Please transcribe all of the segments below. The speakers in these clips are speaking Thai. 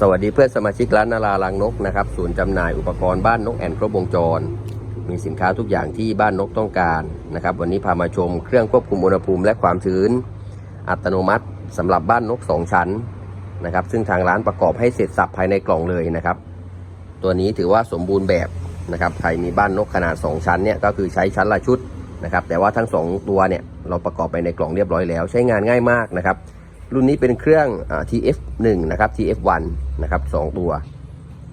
สวัสดีเพื่อนสมาชิกร้านนาราลังนกนะครับศูนย์จำหน่ายอุปกรณ์บ้านนกแอนครบวงจร มีสินค้าทุกอย่างที่บ้านนกต้องการนะครับวันนี้พามาชมเครื่องควบคุมอุณหภูมิและความชื้น อัตโนมัติสำหรับบ้านนก 2 ชั้นนะครับซึ่งทางร้านประกอบให้เสร็จสับภายในกล่องเลยนะครับ ตัวนี้ถือว่าสมบูรณ์แบบนะครับใครมีบ้านนกขนาด 2 ชั้นเนี่ยก็คือใช้ชั้นละชุดนะครับแต่ว่าทั้ง 2 ตัวเนี่ยเราประกอบไปในกล่องเรียบร้อยแล้ว ใช้งานง่ายมากนะครับ รุ่นนี้เป็นเครื่องอ TF1 นะครับ TF1 นะครับ 2 ตัว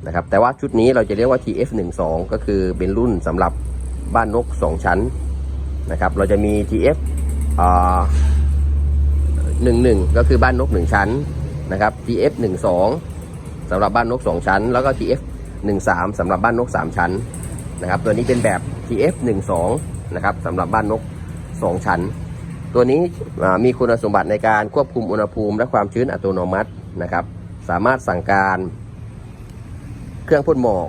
นะครับ แต่ว่าชุดนี้เราจะเรียกว่า TF12 ก็คือเป็นรุ่นสำหรับบ้านนก 2 ชั้นนะครับ เราจะมี TF11 ก็คือบ้านนก 1 ชั้นนะครับ TF12 สำหรับบ้านนก 2 ชั้น แล้วก็ TF13 สำหรับบ้านนก 3 ชั้นนะครับ ตัวนี้เป็นแบบ TF12 นะครับสำหรับบ้านนก 2 ชั้น ตัวนี้มีคุณสมบัติในการควบคุมอุณหภูมิและความชื้นอัตโนมัตินะครับ สามารถสั่งการเครื่องพ่นหมอก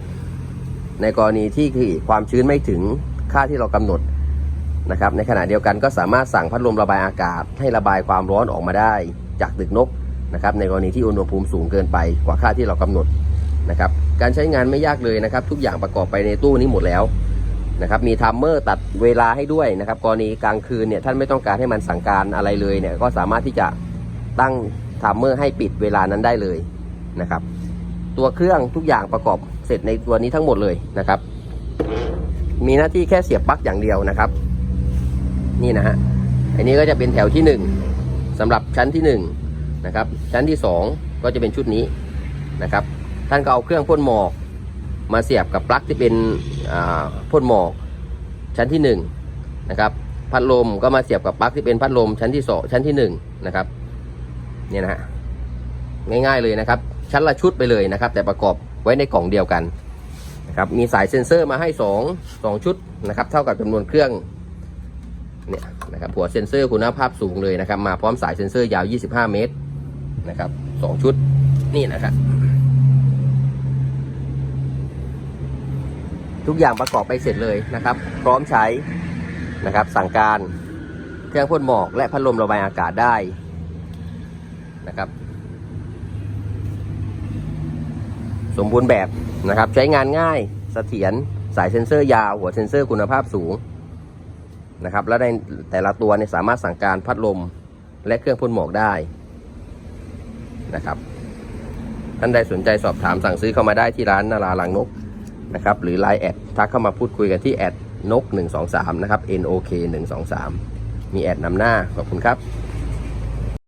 ในกรณีที่คือความชื้นไม่ถึงค่าที่เรากำหนดนะครับ ในขณะเดียวกันก็สามารถสั่งพัดลมระบายอากาศ ให้ระบายความร้อนออกมาได้จากตึกนกนะครับ ในกรณีที่อุณหภูมิสูงเกินไปกว่าค่าที่เรากำหนดนะครับ การใช้งานไม่ยากเลยนะครับ ทุกอย่างประกอบไปในตู้นี้หมดแล้ว นะครับมีทัมเมอร์ตัดเวลาให้ด้วยนะครับกรณีกลางคืนเนี่ยท่านไม่ต้องการให้มันสั่งการอะไรเลยเนี่ยก็สามารถที่จะตั้งทัมเมอร์ให้ปิดเวลานั้นได้เลยนะครับตัวเครื่องทุกอย่างประกอบเสร็จในตัวนี้ทั้งหมดเลยนะครับ มีหน้าที่แค่เสียบปลั๊กอย่างเดียวนะครับ นี่นะฮะอันนี้ก็จะเป็นแถวที่หนึ่งสำหรับชั้นที่หนึ่งนะครับชั้นที่สองก็จะเป็นชุดนี้นะครับท่านก็เอาเครื่องพ่นหมอก มาเสียบกับปลั๊กที่เป็นพ่นหมอกชั้นที่1นงนะครับพัดลมก็มาเสียบกับปลั๊กที่เป็นพัดลมชั้นที่สองชั้นที่1นงนะครับเนี่ยนะฮะง่ายๆเลยนะครับ ชั้นละชุดไปเลยนะครับ แต่ประกอบไว้ในกล่องเดียวกันนะครับมีสายเซ็นเซอร์มาให้ 2 2 ชุดนะครับ เท่ากับจำนวนเครื่องเนี่ยนะครับหัวเซ็นเซอร์คุณภาพสูงเลยนะครับ มาพร้อมสายเซ็นเซอร์ยาว 25 เมตรนะครับสองชุดนี่นะครับ ทุกอย่างประกอบไปเสร็จเลยนะครับ พร้อมใช้นะครับ สั่งการเครื่องพ่นหมอกและพัดลมระบายอากาศได้นะครับ สมบูรณ์แบบนะครับ ใช้งานง่ายเสถียรสายเซ็นเซอร์ยาว หัวเซ็นเซอร์คุณภาพสูงนะครับ และในแต่ละตัวเนี่ยสามารถสั่งการพัดลมและเครื่องพ่นหมอกได้นะครับท่านใดสนใจสอบถามสั่งซื้อเข้ามาได้ที่ร้านนาราลังนก นะครับหรือ Line แอดทักเข้ามาพูดคุยกันที่แอดนก123นะครับ NOK 123มีแอดนำหน้าขอบคุณครับ